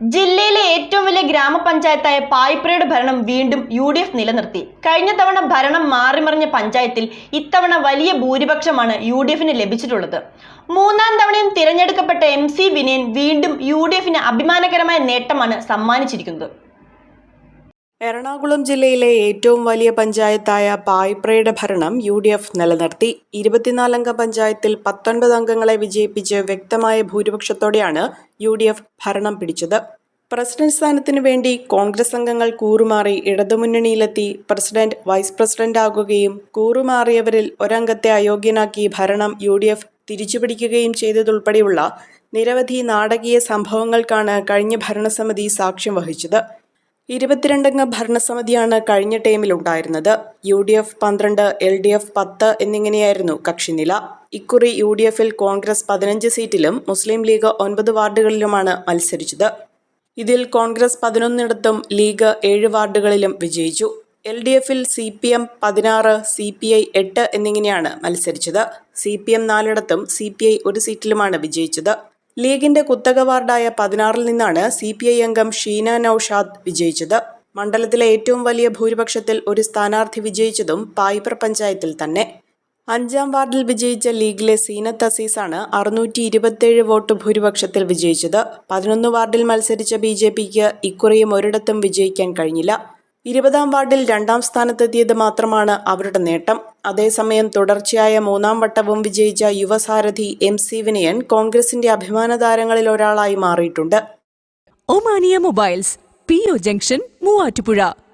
ജില്ലയിലെ ഏറ്റവും വലിയ ഗ്രാമപഞ്ചായത്തായ പായ്പ്രയുടെ ഭരണം വീണ്ടും യു ഡി എഫ് നിലനിർത്തി. കഴിഞ്ഞ തവണ ഭരണം മാറിമറിഞ്ഞ പഞ്ചായത്തിൽ ഇത്തവണ വലിയ ഭൂരിപക്ഷമാണ് യു ഡി എഫിന് ലഭിച്ചിട്ടുള്ളത്. മൂന്നാം തവണയും തിരഞ്ഞെടുക്കപ്പെട്ട എം സി വിനയൻ വീണ്ടും യു ഡി എഫിന് അഭിമാനകരമായ നേട്ടമാണ് സമ്മാനിച്ചിരിക്കുന്നത്. എറണാകുളം ജില്ലയിലെ ഏറ്റവും വലിയ പഞ്ചായത്തായ പായ്പ്രയുടെ ഭരണം യു ഡി എഫ് നിലനിർത്തി. ഇരുപത്തിനാലംഗ പഞ്ചായത്തിൽ പത്തൊൻപത് അംഗങ്ങളെ വിജയിപ്പിച്ച് വ്യക്തമായ ഭൂരിപക്ഷത്തോടെയാണ് യു ഡി എഫ് ഭരണം പിടിച്ചത്. പ്രസിഡന്റ് സ്ഥാനത്തിനു വേണ്ടി കോൺഗ്രസ് അംഗങ്ങൾ കൂറുമാറി ഇടതുമുന്നണിയിലെത്തി പ്രസിഡന്റ് വൈസ് പ്രസിഡന്റ് ആകുകയും കൂറുമാറിയവരിൽ ഒരംഗത്തെ അയോഗ്യനാക്കി ഭരണം യു ഡി എഫ് തിരിച്ചുപിടിക്കുകയും ചെയ്തതുൾപ്പെടെയുള്ള നിരവധി നാടകീയ സംഭവങ്ങൾക്കാണ് കഴിഞ്ഞ ഭരണസമിതി സാക്ഷ്യം വഹിച്ചത്. ഇരുപത്തിരണ്ടംഗ ഭരണസമിതിയാണ് കഴിഞ്ഞ ടൈമിലുണ്ടായിരുന്നത് യു ഡി എഫ് പന്ത്രണ്ട് എൽ ഡി എഫ് പത്ത് എന്നിങ്ങനെയായിരുന്നു കക്ഷിനില. ഇക്കുറി യു ഡി എഫിൽ കോൺഗ്രസ് പതിനഞ്ച് സീറ്റിലും മുസ്ലിം ലീഗ് ഒൻപത് വാർഡുകളിലുമാണ് മത്സരിച്ചത്. ഇതിൽ കോൺഗ്രസ് പതിനൊന്നിടത്തും ലീഗ് ഏഴ് വാർഡുകളിലും വിജയിച്ചു. എൽ ഡി എഫിൽ സി പി എം പതിനാറ് സി പി ഐ എട്ട് എന്നിങ്ങനെയാണ് മത്സരിച്ചത്. സി പി എം നാലിടത്തും സി പി ഐ ഒരു സീറ്റിലുമാണ് വിജയിച്ചത്. ലീഗിന്റെ കുത്തക വാർഡായ പതിനാറിൽ നിന്നാണ് സി പി ഐ അംഗം ഷീന നൌഷാദ് വിജയിച്ചത്. മണ്ഡലത്തിലെ ഏറ്റവും വലിയ ഭൂരിപക്ഷത്തിൽ ഒരു സ്ഥാനാർത്ഥി വിജയിച്ചതും പായ്പർ പഞ്ചായത്തിൽ തന്നെ. അഞ്ചാം വാർഡിൽ വിജയിച്ച ലീഗിലെ സീനത്ത് അസീസാണ് അറുന്നൂറ്റി ഇരുപത്തിയേഴ് വോട്ട് ഭൂരിപക്ഷത്തിൽ വിജയിച്ചത്. പതിനൊന്ന് വാർഡിൽ മത്സരിച്ച ബി ജെ പിക്ക് ഇക്കുറിയും ഒരിടത്തും വിജയിക്കാൻ കഴിഞ്ഞില്ല. ഇരുപതാം വാർഡിൽ രണ്ടാം സ്ഥാനത്തെത്തിയത് മാത്രമാണ് അവരുടെ നേട്ടം. അതേസമയം തുടർച്ചയായ മൂന്നാം വട്ടവും വിജയിച്ച യുവസാരഥി എം സി വിനയൻ കോൺഗ്രസിന്റെ അഭിമാന താരങ്ങളിൽ ഒരാളായി മാറിയിട്ടുണ്ട്. Omania mobiles P O junction Muvattupuzha.